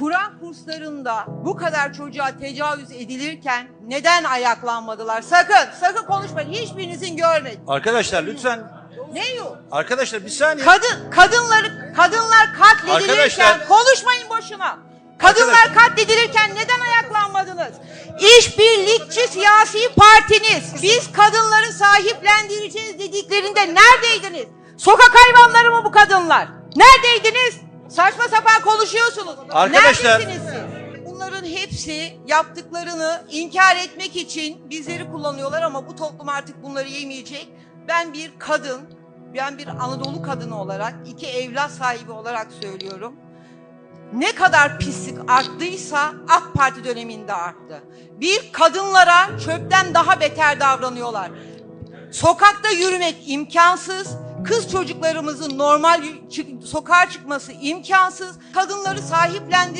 Kur'an kurslarında bu kadar çocuğa tecavüz edilirken neden ayaklanmadılar? Sakın, sakın konuşmayın. Hiçbirinizin görmedi. Arkadaşlar lütfen Ne yok? arkadaşlar bir saniye. Kadın, kadınları, kadınlar katledilirken Arkadaşlar- konuşmayın boşuna. Kadınlar Arkadaşlar- katledilirken neden ayaklanmadınız? İşbirlikçi siyasi partiniz, biz kadınları sahiplendireceğiz dediklerinde neredeydiniz? Sokak hayvanları mı bu kadınlar? Neredeydiniz? Saçma sapan konuşuyorsunuz. Arkadaşlar- Neredesiniz siz? Bunların hepsi yaptıklarını inkar etmek için bizleri kullanıyorlar ama bu toplum artık bunları yemeyecek. Ben bir kadın, ben bir Anadolu kadını olarak, iki evlat sahibi olarak söylüyorum. Ne kadar pislik arttıysa AK Parti döneminde arttı. Bir kadınlara çöpten daha beter davranıyorlar. Sokakta yürümek imkansız. Kız çocuklarımızın normal sokağa çıkması imkansız. Kadınları sahiplendir